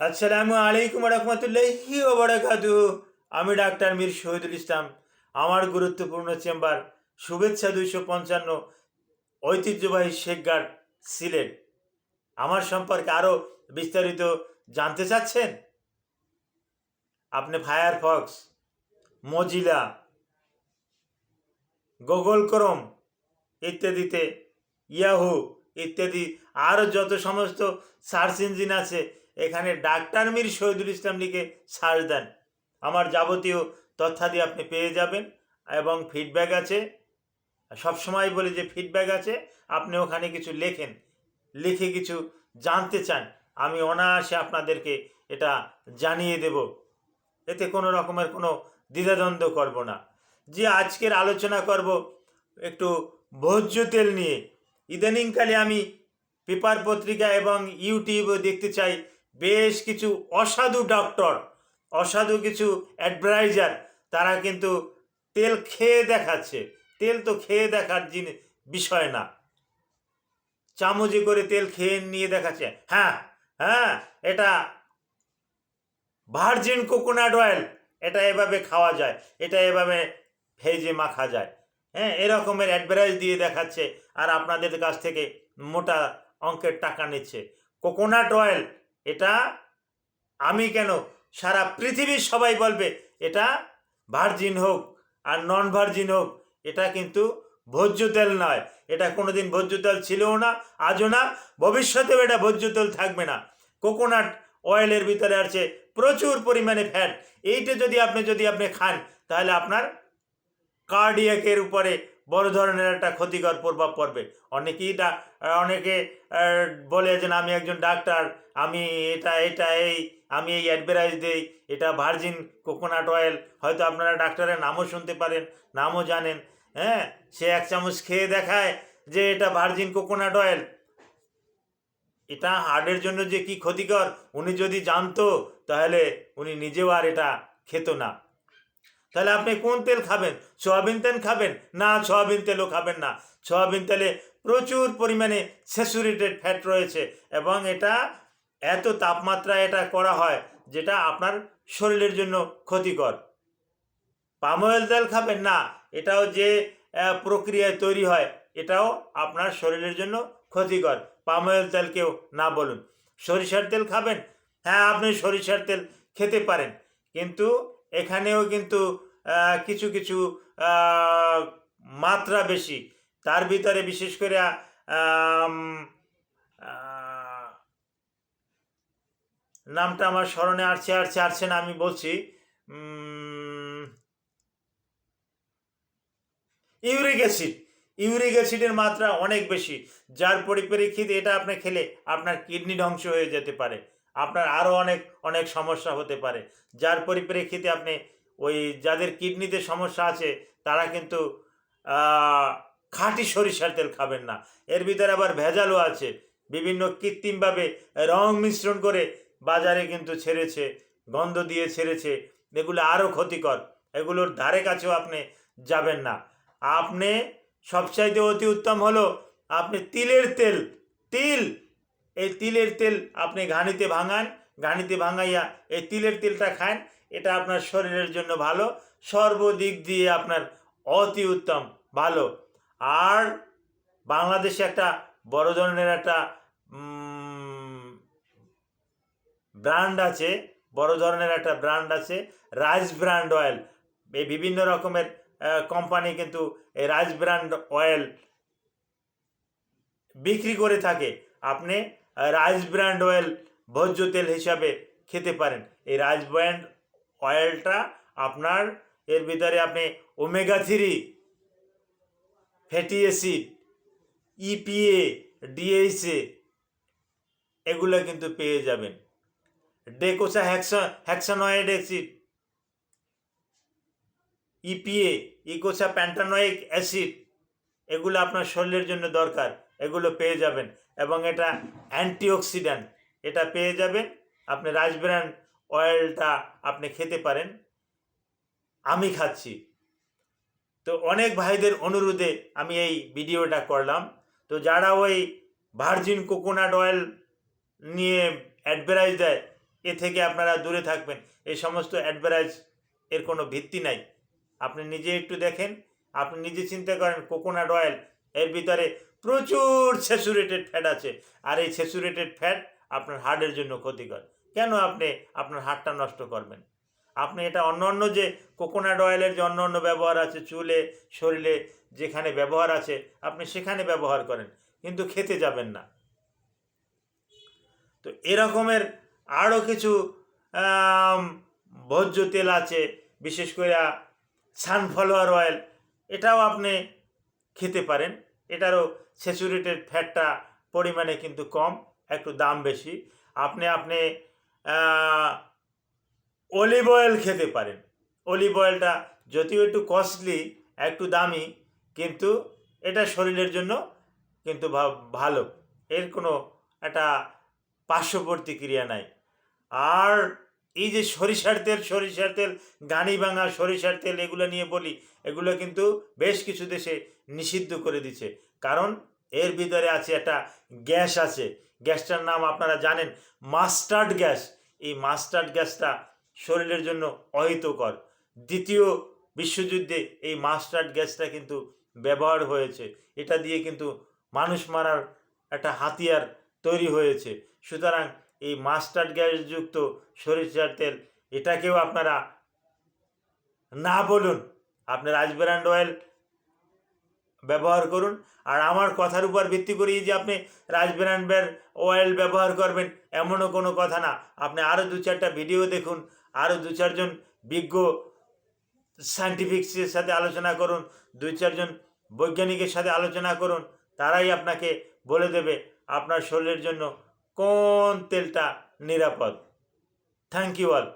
আসসালামু আলাইকুম রহমতুল্লাহি ওবরাকাতু আমি ডাক্তার মীর শহীদুল ইসলাম, আমার গুরুত্বপূর্ণ চেম্বার, শুভেচ্ছা দুইশো পঞ্চান্ন, ঐতিহ্যবাহী শেখঘাট সিলেট। আমার সম্পর্কে আরও বিস্তারিত জানতে চাচ্ছেন? আপনি ফায়ারফক্স, মজিলা, গুগল ক্রোম ইত্যাদিতে, ইয়াহু ইত্যাদি আরও যত সমস্ত সার্চ ইঞ্জিন আছে এখানে ডাক্তার মীর শহীদুল ইসলাম লিখে সার্চ দেন। আমার যাবতীয় তথ্যাদি আপনি পেয়ে যাবেন এবং ফিডব্যাক আছে। সবসময় বলে যে ফিডব্যাক আছে, আপনি ওখানে কিছু লেখেন, লিখে কিছু জানতে চান, আমি অনায়াসে আপনাদেরকে এটা জানিয়ে দেব। এতে কোনো রকমের কোনো দ্বিধাদ্বন্দ্ব করব না। যে আজকের আলোচনা করব একটু ভোজ্য তেল নিয়ে। ইদানিংকালে আমি পেপার পত্রিকা এবং ইউটিউবে দেখতে চাই বেশ কিছু অসাধু ডক্টর অসাধু কিছু অ্যাডভাইজার তারা কিন্তু তেল খেয়ে দেখাচ্ছে। তেল তো খেয়ে দেখার জিনিস বিষয় না। চামচে করে তেল খেয়ে নিয়ে দেখাচ্ছে। হ্যাঁ হ্যাঁ এটা ভার্জিন কোকোনাট অয়েল এটা এভাবে খাওয়া যায়, এটা এভাবে ভেজে মাখা যায়। হ্যাঁ এরকমের অ্যাডভার্টাইজ দিয়ে দেখাচ্ছে আর আপনাদের কাছ থেকে মোটা অঙ্কের টাকা নিচ্ছে। কোকোনাট অয়েল এটা আমি কেন? সারা পৃথিবীর সবাই বলবে, এটা ভার্জিন হোক আর নন ভার্জিন হোক, এটা কিন্তু ভোজ্য তেল নয়। এটা কোনোদিন ভোজ্য তেল ছিলও না, আজও না, ভবিষ্যতেও এটা ভোজ্য তেল থাকবে না। কোকোনাট অয়েলের ভিতরে আছে প্রচুর পরিমাণে ফ্যাট এইটা যদি আপনি যদি আপনি খান, তাহলে আপনার কার্ডিয়াকের উপরে বড় ধরনের একটা ক্ষতিকর প্রভাব পড়বে। অনেকেই ডা- অনেকে বলে যে আমি একজন ডাক্তার, আমি এটা এটা, এই, আমি এই অ্যাডভার্টাইজ দিই, এটা ভার্জিন কোকোনাট অয়েল। হয়তো আপনারা ডাক্তারের নামও শুনতে পারেন, নামও জানেন হ্যাঁ? সে এক চামচ খেয়ে দেখায় যে এটা ভার্জিন কোকোনাট অয়েল। এটা হার্টের জন্য যে কি ক্ষতিকর, উনি যদি জানতো, তাহলে উনি নিজেও আর এটা খেত না। তাহলে আপনি কোন তেল খাবেন? সয়াবিন তেল খাবেন না সয়াবিন তেলও খাবেন না? সয়াবিন তেলে প্রচুর পরিমাণে স্যাচুরেটেড ফ্যাট রয়েছে এবং এটা এত তাপমাত্রায় এটা করা হয় যেটা আপনার শরীরের জন্য ক্ষতিকর। পাম অয়েল তেল খাবেন না, এটাও যে প্রক্রিয়ায় তৈরি হয়, এটাও আপনার শরীরের জন্য ক্ষতিকর। পাম অয়েল তেল কেউ না বলুন। সরিষার তেল খাবেন? হ্যাঁ আপনি সরিষার তেল খেতে পারেন। কিন্তু এখানেও কিন্তু কিছু কিছু মাত্রা বেশি। তার ভিতরে বিশেষ করে নামটা আমার স্মরণে আসছে আসছে আসছে না, আমি বলছি ইউরিক অ্যাসিড। ইউরিক অ্যাসিডের মাত্রা অনেক বেশি। যার পরিপ্রেক্ষিতে এটা আপনি খেলে আপনার কিডনি ধ্বংস হয়ে যেতে পারে। আপনার আরও অনেক অনেক সমস্যা হতে পারে। যার পরিপ্রেক্ষিতে আপনি ওই যাদের কিডনিতে সমস্যা আছে, তারা কিন্তু খাঁটি সরিষার তেল খাবেন না। এর ভিতরে আবার ভেজালও আছে। বিভিন্ন কৃত্রিমভাবে রং মিশ্রণ করে বাজারে কিন্তু ছেড়েছে, গন্ধ দিয়ে ছেড়েছে। এগুলো আরও ক্ষতিকর। এগুলোর ধারে কাছেও আপনি যাবেন না। আপনি সবচাইতে অতি উত্তম হলো আপনি তিলের তেল, তিল, এই তিলের তেল আপনি ঘানিতে ভাঙান ঘানিতে ভাঙাইয়া এই তিলের তেলটা খান, এটা আপনার শরীরের জন্য ভালো। সর্বদিক দিয়ে আপনার অতি উত্তম, ভালো। আর বাংলাদেশে একটা বড় ধরনের একটা ব্র্যান্ড আছে, বড় ধরনের একটা ব্র্যান্ড আছে, রাইস ব্র্যান্ড অয়েল। এই বিভিন্ন রকমের কোম্পানি কিন্তু এই রাইস ব্র্যান্ড অয়েল বিক্রি করে থাকে। আপনি রাইস ব্র্যান্ড অয়েল ভোজ্য তেল হিসাবে খেতে পারেন। এই রাইস ব্র্যান্ড অয়েলটা আপনার, এর ভিতরে আপনি omega three fatty acid, EPA, DHA, এগুলো কিন্তু পেয়ে যাবেন। Docosa hexa, hexaenoic acid, EPA, eicosapentaenoic acid, এগুলো আপনার শরীরের জন্য দরকার, এগুলো পেয়ে যাবেন। এবং এটা অ্যান্টিঅক্সিডেন্ট এটা পেয়ে যাবেন। আপনি রাইস ব্র্যান্ড অয়েলটা আপনি খেতে পারেন। আমি খাচ্ছি। তো অনেক ভাইদের অনুরোধে আমি এই ভিডিওটা করলাম। তো যারা ওই ভার্জিন কোকোনাট অয়েল নিয়ে অ্যাডভার্টাইজ দেয়, এ থেকে আপনারা দূরে থাকবেন। এই সমস্ত অ্যাডভারাইজ এর কোনো ভিত্তি নাই। আপনি নিজে একটু দেখেন। আপনি নিজে চিন্তা করেন কোকোনাট অয়েল এর ভিতরে প্রচুর স্যাচুরেটেড ফ্যাট আছে। আর এই স্যাচুরেটেড ফ্যাট আপনার হার্টের জন্য ক্ষতিকর। কেন আপনি আপনার হার্টটা নষ্ট করবেন? আপনি এটা অন্য অন্য যে কোকোনাট অয়েলের যে অন্য অন্য ব্যবহার আছে, চুলে, শরীরে যেখানে ব্যবহার আছে, আপনি সেখানে ব্যবহার করেন, কিন্তু খেতে যাবেন না। তো এরকমের আরও কিছু ভোজ্য তেল আছে, বিশেষ করে সানফ্লাওয়ার অয়েল এটাও আপনি খেতে পারেন। এটারও স্যাচুরেটেড ফ্যাটটা পরিমাণে কিন্তু কম। একটু দাম বেশি। আপনি আপনি অলিভ অয়েল খেতে পারেন। অলিভ অয়েলটা যদিও একটু কস্টলি একটু দামি, কিন্তু এটা শরীরের জন্য কিন্তু ভালো। এর কোনো একটা পার্শ্ববর্তী ক্রিয়া নাই। আর এই যে সরিষার তেল সরিষার তেল গানি ভাঙা সরিষার তেল এগুলো নিয়ে বলি, এগুলো কিন্তু বেশ কিছু দেশে নিষিদ্ধ করে দিচ্ছে। কারণ এর ভিতরে আছে একটা গ্যাস আছে। গ্যাসটার নাম আপনারা জানেন, মাস্টার্ড গ্যাস। এই মাস্টার্ড গ্যাসটা শরীরের জন্য অহিতকর। দ্বিতীয় বিশ্বযুদ্ধে এই মাস্টার্ড গ্যাসটা কিন্তু ব্যবহার হয়েছে। এটা দিয়ে কিন্তু মানুষ মারার একটা হাতিয়ার তৈরি হয়েছে। সুতরাং এই মাস্টার্ড গ্যাসযুক্ত সরিষার তেল, এটাকেও আপনারা না বলুন। আপনি রাজব্র্যান্ড অয়েল ব্যবহার করুন। আর আমার কথার উপর ভিত্তি করে যে আপনি রাজব্র্যান্ডের অয়েল ব্যবহার করবেন, এমনও কোনো কথা না। আপনি আরও দু চারটা ভিডিও দেখুন, আরও দু চারজন বিজ্ঞ সায়েন্টিফিক্সের সাথে আলোচনা করুন দুই চারজন বৈজ্ঞানিকের সাথে আলোচনা করুন, তারাই আপনাকে বলে দেবে আপনার শরীরের জন্য কোন তেলটা নিরাপদ। Thank you all